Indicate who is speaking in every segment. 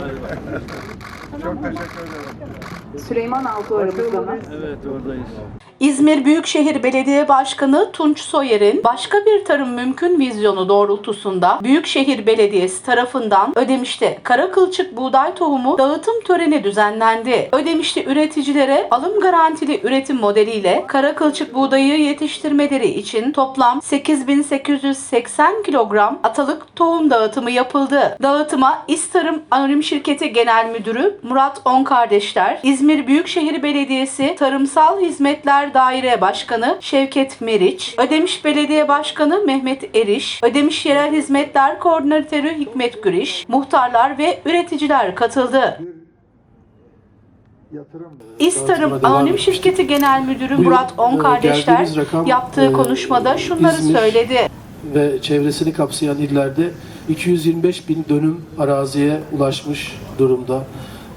Speaker 1: Hadi bakalım. Çok teşekkür ederim.
Speaker 2: Süleyman Altı aramızda mı?
Speaker 1: Evet oradayız.
Speaker 2: İzmir Büyükşehir Belediye Başkanı Tunç Soyer'in başka bir tarım mümkün vizyonu doğrultusunda Büyükşehir Belediyesi tarafından Ödemiş'te kara kılçık buğday tohumu dağıtım töreni düzenlendi. Ödemiş'te üreticilere alım garantili üretim modeliyle kara kılçık buğdayı yetiştirmeleri için toplam 8880 kilogram atalık tohum dağıtımı yapıldı. Dağıtıma İstarım Anonim Şirketi Genel Müdürü Murat On Kardeşler, İzmir Büyükşehir Belediyesi Tarımsal Hizmetler Daire Başkanı Şevket Meriç, Ödemiş Belediye Başkanı Mehmet Eriş, Ödemiş Yerel Hizmetler Koordinatörü Hikmet Güriş, muhtarlar ve üreticiler katıldı. İstarım Anonim. Şirketi Genel Müdürü
Speaker 3: Buyurun,
Speaker 2: Murat On
Speaker 3: e,
Speaker 2: Kardeşler
Speaker 3: rakam,
Speaker 2: yaptığı
Speaker 3: e,
Speaker 2: konuşmada şunları
Speaker 3: İzmir,
Speaker 2: söyledi.
Speaker 3: ve çevresini kapsayan illerde 225 bin dönüm araziye ulaşmış durumda.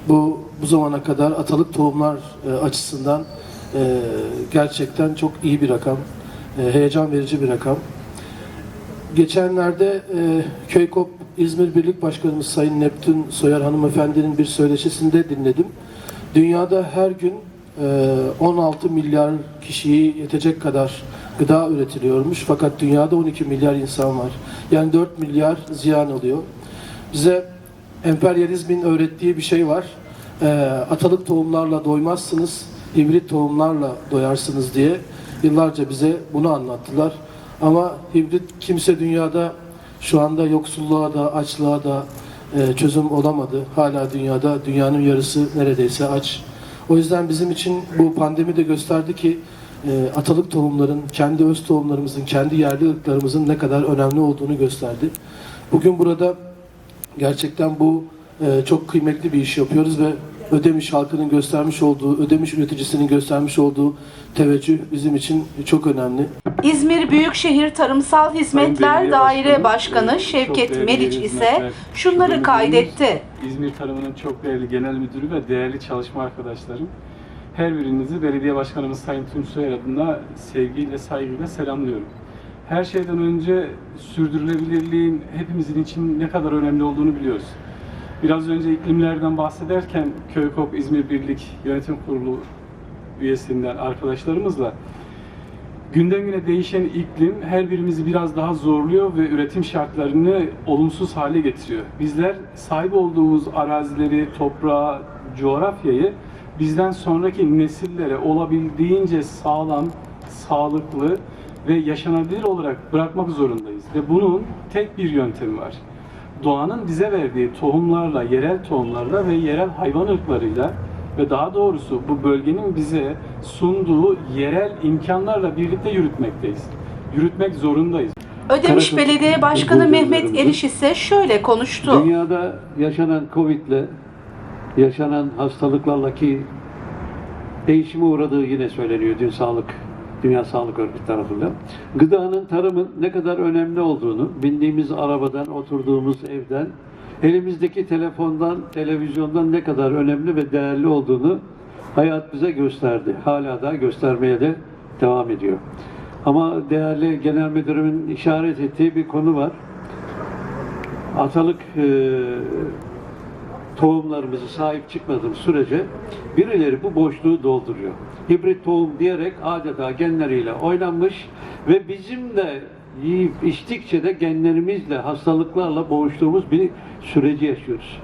Speaker 3: Bu bu zamana kadar atalık tohumlar e, açısından e, gerçekten çok iyi bir rakam, e, heyecan verici bir rakam. Geçenlerde e, Köykop İzmir Birlik Başkanımız Sayın Neptün Soyar hanımefendinin bir söyleşisinde dinledim. Dünyada her gün e, 16 milyar kişiyi yetecek kadar gıda üretiliyormuş. Fakat dünyada 12 milyar insan var. Yani 4 milyar ziyan oluyor. Bize emperyalizmin öğrettiği bir şey var. E, atalık tohumlarla doymazsınız, hibrit tohumlarla doyarsınız diye yıllarca bize bunu anlattılar. Ama hibrit kimse dünyada şu anda yoksulluğa da açlığa da e, çözüm olamadı. Hala dünyada dünyanın yarısı neredeyse aç. O yüzden bizim için bu pandemi de gösterdi ki e, atalık tohumların, kendi öz tohumlarımızın, kendi yerli ırklarımızın ne kadar önemli olduğunu gösterdi. Bugün burada gerçekten bu e, çok kıymetli bir iş yapıyoruz ve Ödemiş halkının göstermiş olduğu, Ödemiş üreticisinin göstermiş olduğu teveccüh bizim için çok önemli.
Speaker 2: İzmir Büyükşehir Tarımsal Hizmetler Daire
Speaker 4: Başkanı,
Speaker 2: Başkanı Şevket Meriç ise şunları kaydetti.
Speaker 4: İzmir Tarımı'nın çok değerli genel müdürü ve değerli çalışma arkadaşlarım. Her birinizi belediye başkanımız Sayın Tunç Soyer adına sevgiyle, saygıyla selamlıyorum. Her şeyden önce sürdürülebilirliğin hepimizin için ne kadar önemli olduğunu biliyoruz. Biraz önce iklimlerden bahsederken Köykop İzmir Birlik Yönetim Kurulu üyesinden arkadaşlarımızla Günden güne değişen iklim her birimizi biraz daha zorluyor ve üretim şartlarını olumsuz hale getiriyor. Bizler sahip olduğumuz arazileri, toprağı, coğrafyayı bizden sonraki nesillere olabildiğince sağlam, sağlıklı ve yaşanabilir olarak bırakmak zorundayız. Ve bunun tek bir yöntemi var. Doğanın bize verdiği tohumlarla, yerel tohumlarla ve yerel hayvan ırklarıyla ve daha doğrusu bu bölgenin bize sunduğu yerel imkanlarla birlikte yürütmekteyiz. Yürütmek zorundayız.
Speaker 2: Ödemiş
Speaker 5: Karakurt
Speaker 2: Belediye Başkanı Mehmet. Eriş ise şöyle konuştu.
Speaker 5: Dünyada yaşanan Covid'le yaşanan hastalıklarla ki değişime uğradığı yine söyleniyor Dünya Sağlık Dünya Sağlık Örgütü tarafından. Gıdanın, tarımın ne kadar önemli olduğunu bindiğimiz arabadan, oturduğumuz evden, elimizdeki telefondan, televizyondan ne kadar önemli ve değerli olduğunu hayat bize gösterdi. Hala da göstermeye de devam ediyor. Ama değerli genel müdürümün işaret ettiği bir konu var. Atalık e, tohumlarımızı sahip çıkmadığımız sürece birileri bu boşluğu dolduruyor. Hibrit tohum diyerek adeta genleriyle oynanmış ve bizim de yiyip içtikçe de genlerimizle, hastalıklarla boğuştuğumuz bir süreci yaşıyoruz.